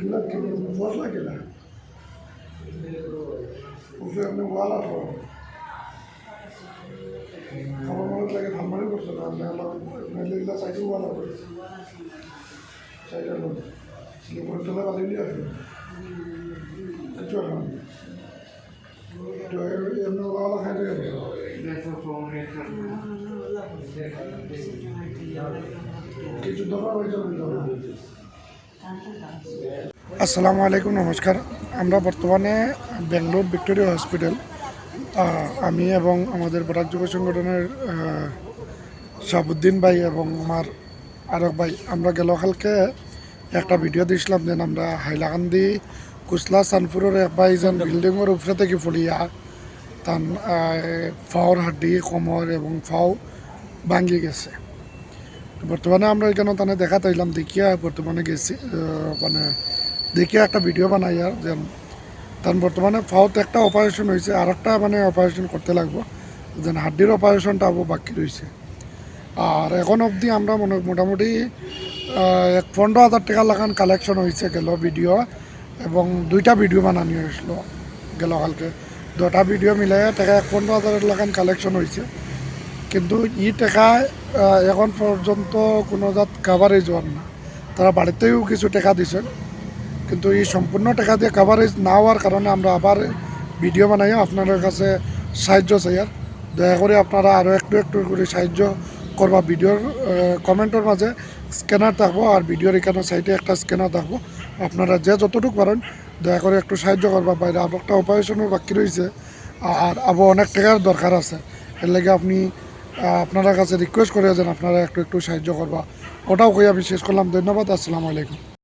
কি মশলা কিনা উপরে আপনি ওয়াল আসো আমার মনে লাগে ধানমারি করছে না আপনি আমার মেলে এগুলা সাইডে ওয়াল সাইডের মধ্যে উপরে তোলা বালি নিয়ে আসবে আসবে তো কিছু দরকার হয়েছে আসসালামু আলাইকুম, নমস্কার। আমরা বর্তমানে ব্যাঙ্গালোর ভিক্টোরিয়া হসপিটাল আমি এবং আমাদের বরাক যুব সংগঠনের শাহাবুদ্দিন ভাই এবং আমার আরক ভাই। আমরা গেল কালকে একটা ভিডিও দিয়েছিলাম যেন আমরা হাইলাকান্দি কুসলা সানপুরের যেন বিল্ডিংয়ের উপরে থেকে ফলিয়া তান ফাওর হাড্ডি, কোমর এবং ফাও ভাঙ্গি গেছে। বর্তমানে আমরা এখানে তানে দেখা তাইলাম দেখিয়া বর্তমানে গেছি মানে দেখিয়া একটা ভিডিও বানাই আর যেন তার বর্তমানে ফাউত একটা অপারেশন হয়েছে আর একটা মানে অপারেশন করতে লাগবো, যেন হাড্ডির অপারেশনটা আবু বাকি রয়েছে আর এখন অবধি আমরা মনে, মোটামুটি এক পনেরো হাজার টাকা লাগান কালেকশন হয়েছে গেল ভিডিও এবং দুইটা ভিডিও বানানি হয়েছিল গেল কালকে। দুটা ভিডিও মিলাই টাকা এক পনেরো হাজার লাগান কালেকশন হয়েছে কিন্তু ই আহ, এখন পর্যন্ত কোনো জাত কাভারেজ হওয়ার না তারা বাড়িতেও কিছু টাকা দিছেন কিন্তু এই সম্পূর্ণ টাকা দিয়ে কাভারেজ না হওয়ার কারণে আমরা আবার ভিডিও বানাই। আপনাদের কাছে সাহায্য চাই আর দয়া করে আপনারা আরও একটু একটু করে সাহায্য করবা। ভিডিওর কমেন্টের মাঝে স্ক্যানার থাকব আর ভিডিওর এখানে সাইডে একটা স্ক্যানার থাকব। আপনারা যে যতটুকু পারেন দয়া করে একটু সাহায্য করবা। বাইরে আরও একটা অপারেশনের বাকি রয়েছে। আর আবার অনেক টাকার দরকার আছে। এর লাগে আপনি আপনারা কাছে রিকোয়েস্ট করে যেন আপনারা একটু একটু সাহায্য করবা। ওটাও কই আমি শেষ করলাম। ধন্যবাদ, আসসালামু আলাইকুম।